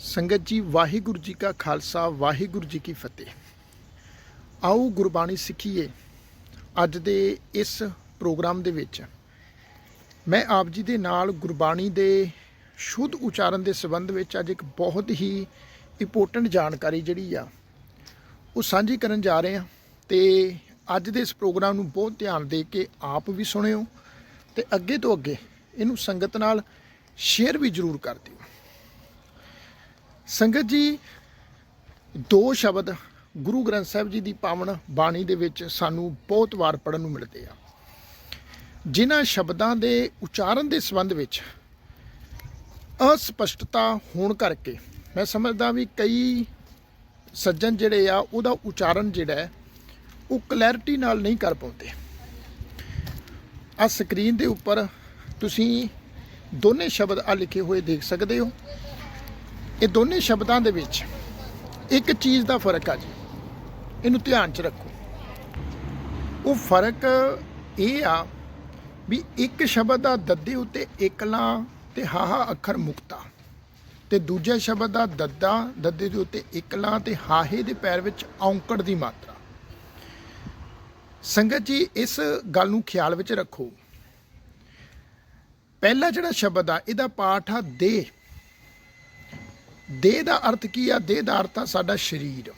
ਸੰਗਤ ਜੀ, ਵਾਹਿਗੁਰੂ ਜੀ ਕਾ ਖਾਲਸਾ, ਵਾਹਿਗੁਰੂ ਜੀ ਕੀ ਫਤਿਹ। ਆਓ ਗੁਰਬਾਣੀ ਸਿੱਖੀਏ ਅੱਜ ਦੇ ਇਸ ਪ੍ਰੋਗਰਾਮ ਦੇ ਵਿੱਚ। ਮੈਂ ਆਪ ਜੀ ਦੇ ਨਾਲ ਗੁਰਬਾਣੀ ਦੇ ਸ਼ੁੱਧ ਉਚਾਰਨ ਦੇ ਸੰਬੰਧ ਵਿੱਚ ਅੱਜ ਇੱਕ ਬਹੁਤ ਹੀ ਇੰਪੋਰਟੈਂਟ ਜਾਣਕਾਰੀ ਜਿਹੜੀ ਆ, ਉਹ ਸਾਂਝੀ ਕਰਨ ਜਾ ਰਹੇ ਹਾਂ ਤੇ ਅੱਜ ਦੇ ਇਸ ਪ੍ਰੋਗਰਾਮ ਨੂੰ ਬਹੁਤ ਧਿਆਨ ਦੇ ਕੇ ਆਪ ਵੀ ਸੁਣਿਓ ਤੇ ਅੱਗੇ ਤੋਂ ਅੱਗੇ ਇਹਨੂੰ ਸੰਗਤ ਨਾਲ ਸ਼ੇਅਰ ਵੀ ਜ਼ਰੂਰ ਕਰ ਦਿਓ। ਸੰਗਤ ਜੀ, ਦੋ ਸ਼ਬਦ ਗੁਰੂ ਗ੍ਰੰਥ ਸਾਹਿਬ ਜੀ ਦੀ ਪਾਵਨ ਬਾਣੀ ਦੇ ਵਿੱਚ ਸਾਨੂੰ ਬਹੁਤ ਵਾਰ ਪੜਨ ਨੂੰ ਮਿਲਦੇ ਆ। ਜਿਨ੍ਹਾਂ ਸ਼ਬਦਾਂ ਦੇ ਉਚਾਰਨ ਦੇ ਸੰਬੰਧ ਵਿੱਚ ਅਸਪਸ਼ਟਤਾ ਹੋਣ ਕਰਕੇ ਮੈਂ ਸਮਝਦਾ ਵੀ ਕਈ ਸੱਜਣ ਜਿਹੜੇ ਆ, ਉਹਦਾ ਉਚਾਰਨ ਜਿਹੜਾ ਉਹ ਕਲੈਰਿਟੀ ਨਾਲ ਨਹੀਂ ਕਰ ਪਾਉਂਦੇ। ਆ ਸਕਰੀਨ ਦੇ ਉੱਪਰ ਤੁਸੀਂ ਦੋਨੇ ਸ਼ਬਦ ਆ ਲਿਖੇ ਹੋਏ ਦੇਖ ਸਕਦੇ ਹੋ। ਇਹ ਦੋਨੇ ਸ਼ਬਦਾਂ ਦੇ ਵਿੱਚ ਇੱਕ ਚੀਜ਼ ਦਾ ਫ਼ਰਕ ਆ ਜੀ। ਇਹਨੂੰ ਧਿਆਨ 'ਚ ਰੱਖੋ। ਉਹ ਫ਼ਰਕ ਇਹ ਆ ਵੀ ਇੱਕ ਸ਼ਬਦ ਦਾ ਦੱਦੇ ਉੱਤੇ ਇਕਲਾ ਤੇ ਹਾਹਾ ਅੱਖਰ ਮੁਕਤਾ ਤੇ ਦੂਜੇ ਸ਼ਬਦ ਦਾ ਦੱਦਾ, ਦੱਦੇ ਦੇ ਉੱਤੇ ਇਕਲਾ ਤੇ ਹਾਹੇ ਦੇ ਪੈਰ ਵਿੱਚ ਔਂਕੜ ਦੀ ਮਾਤਰਾ। ਸੰਗਤ ਜੀ, ਇਸ ਗੱਲ ਨੂੰ ਖਿਆਲ ਵਿੱਚ ਰੱਖੋ। ਪਹਿਲਾ ਜਿਹੜਾ ਸ਼ਬਦ ਆ, ਇਹਦਾ ਪਾਠ ਆ ਦੇ ਦੇਹ ਦਾ ਅਰਥ ਕੀ ਆ? ਦੇਹ ਦਾ ਅਰਥ ਆ ਸਾਡਾ ਸਰੀਰ।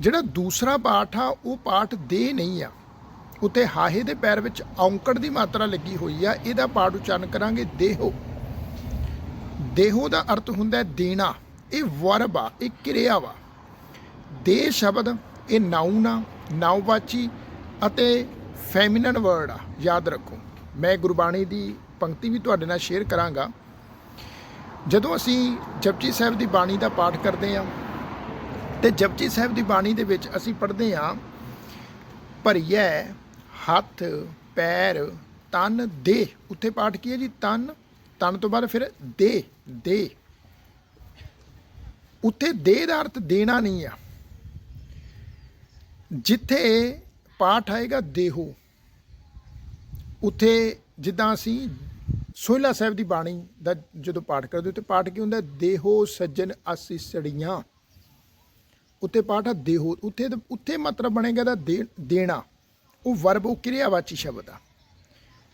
ਜਿਹੜਾ ਦੂਸਰਾ ਪਾਠ ਆ, ਉਹ ਪਾਠ ਦੇਹ ਨਹੀਂ ਆ। ਉਤੇ ਹਾਹੇ ਦੇ ਪੈਰ ਵਿੱਚ ਔਂਕੜ ਦੀ ਮਾਤਰਾ ਲੱਗੀ ਹੋਈ ਆ, ਇਹਦਾ ਪਾਠ ਉਚਾਰਨ ਕਰਾਂਗੇ, ਦੇਹੋ। ਦੇਹੋ ਦਾ ਅਰਥ ਹੁੰਦਾ ਦੇਣਾ। ਇਹ ਵਰਬ ਆ, ਇਹ ਕਿਰਿਆ ਵਾ। ਦੇ ਸ਼ਬਦ, ਇਹ ਨਾਉਨ ਆ, ਨਾਉਵਾਚੀ ਅਤੇ ਫੈਮਿਨਨ ਵਰਡ ਆ, ਯਾਦ ਰੱਖੋ। ਮੈਂ ਗੁਰਬਾਣੀ ਦੀ ਪੰਕਤੀ ਵੀ ਤੁਹਾਡੇ ਨਾਲ ਸ਼ੇਅਰ ਕਰਾਂਗਾ। ਜਦੋਂ ਅਸੀਂ ਜਪਜੀ ਸਾਹਿਬ ਦੀ ਬਾਣੀ ਦਾ ਪਾਠ ਕਰਦੇ ਹਾਂ ਤੇ ਜਪਜੀ ਸਾਹਿਬ ਦੀ ਬਾਣੀ ਦੇ ਵਿੱਚ ਅਸੀਂ ਪੜ੍ਹਦੇ ਹਾਂ, ਭਰੀਐ ਹੱਥ, ਪੈਰ, ਤਨ ਦੇ ਉੱਥੇ ਪਾਠ ਕੀ ਹੈ ਜੀ? ਤਨ ਤਨ ਤੋਂ ਬਾਅਦ ਫਿਰ ਦੇ ਦੇ ਉੱਥੇ ਦੇ ਦਾ ਅਰਥ ਦੇਣਾ ਨਹੀਂ ਆ। ਜਿੱਥੇ ਪਾਠ ਆਏਗਾ, ਦੇਹੋ। ਉੱਥੇ ਜਿੱਦਾਂ ਅਸੀਂ ਸੋਹਿਲਾ ਸਾਹਿਬ ਦੀ ਬਾਣੀ ਦਾ ਜਦੋਂ ਪਾਠ ਕਰਦੇ ਉੱਤੇ ਪਾਠ ਕੀ ਹੁੰਦਾ? ਦੇਹੋ ਸੱਜਣ ਆਸੀਸੜੀਆਂ ਉੱਤੇ ਪਾਠ ਆ ਦੇਹੋ, ਉੱਥੇ ਉੱਥੇ ਮਤਲਬ ਬਣੇਗਾ ਦਾ, ਦੇਣਾ। ਉਹ ਵਰਬ, ਉਹ ਕਿਰਿਆਵਾਚੀ ਸ਼ਬਦ ਆ।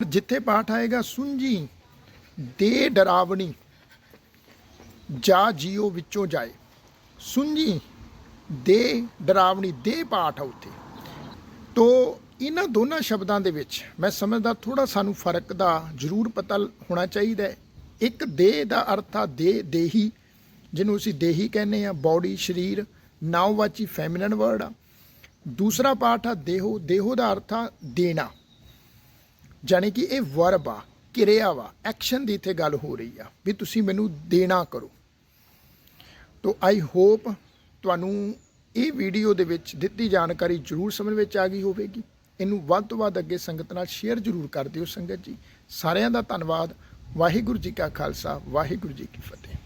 ਜਿੱਥੇ ਪਾਠ ਆਏਗਾ ਸੁੰਜੀ ਦੇ ਡਰਾਵਣੀ, ਜਾ ਜੀਓ ਵਿੱਚੋਂ ਜਾਏ। ਸੁੰਜੀ ਦੇ ਡਰਾਵਣੀ, ਦੇ ਪਾਠ ਆ ਉੱਥੇ। ਤੋ ਇਹਨਾਂ ਦੋਨਾਂ ਸ਼ਬਦਾਂ ਦੇ ਵਿੱਚ ਮੈਂ ਸਮਝਦਾ ਥੋੜਾ ਸਾਨੂੰ ਫ਼ਰਕ ਦਾ ਜ਼ਰੂਰ ਪਤਾ ਹੋਣਾ ਚਾਹੀਦਾ ਹੈ। ਇੱਕ ਦੇਹ ਦਾ ਅਰਥ ਆ ਦੇਹ ਦੇਹੀ, ਜਿਹਨੂੰ ਅਸੀਂ ਦੇਹੀ ਕਹਿੰਦੇ ਆ ਬਾਡੀ ਸਰੀਰ, ਨਾਉਵਾਚੀ ਫੈਮਿਨਨ ਵਰਡ ਆ। ਦੂਸਰਾ ਪਾਠ ਆ ਦੇਹੋ ਦੇਹੋ ਦਾ ਅਰਥ ਆ ਦੇਣਾ। ਜਾਨੀ ਕਿ ਇਹ ਵਰਬ ਆ, ਕਿਰਿਆ ਵਾ ਐਕਸ਼ਨ ਦੀ ਇੱਥੇ ਗੱਲ ਹੋ ਰਹੀ ਆ, ਵੀ ਤੁਸੀਂ ਮੈਨੂੰ ਦੇਣਾ ਕਰੋ। ਤੋ ਆਈ ਹੋਪ ਤੁਹਾਨੂੰ ਇਹ ਵੀਡੀਓ ਦੇ ਵਿੱਚ ਦਿੱਤੀ ਜਾਣਕਾਰੀ ਜ਼ਰੂਰ ਸਮਝ ਵਿੱਚ ਆ ਗਈ ਹੋਵੇਗੀ। ਇਹਨੂੰ ਵੱਧ ਤੋਂ ਵੱਧ ਅੱਗੇ ਸੰਗਤ ਨਾਲ ਸ਼ੇਅਰ ਜ਼ਰੂਰ ਕਰ ਦਿਓ ਸੰਗਤ ਜੀ। ਸਾਰਿਆਂ ਦਾ ਧੰਨਵਾਦ। ਵਾਹਿਗੁਰੂ ਜੀ ਕਾ ਖਾਲਸਾ, ਵਾਹਿਗੁਰੂ ਜੀ ਕੀ ਫਤਿਹ।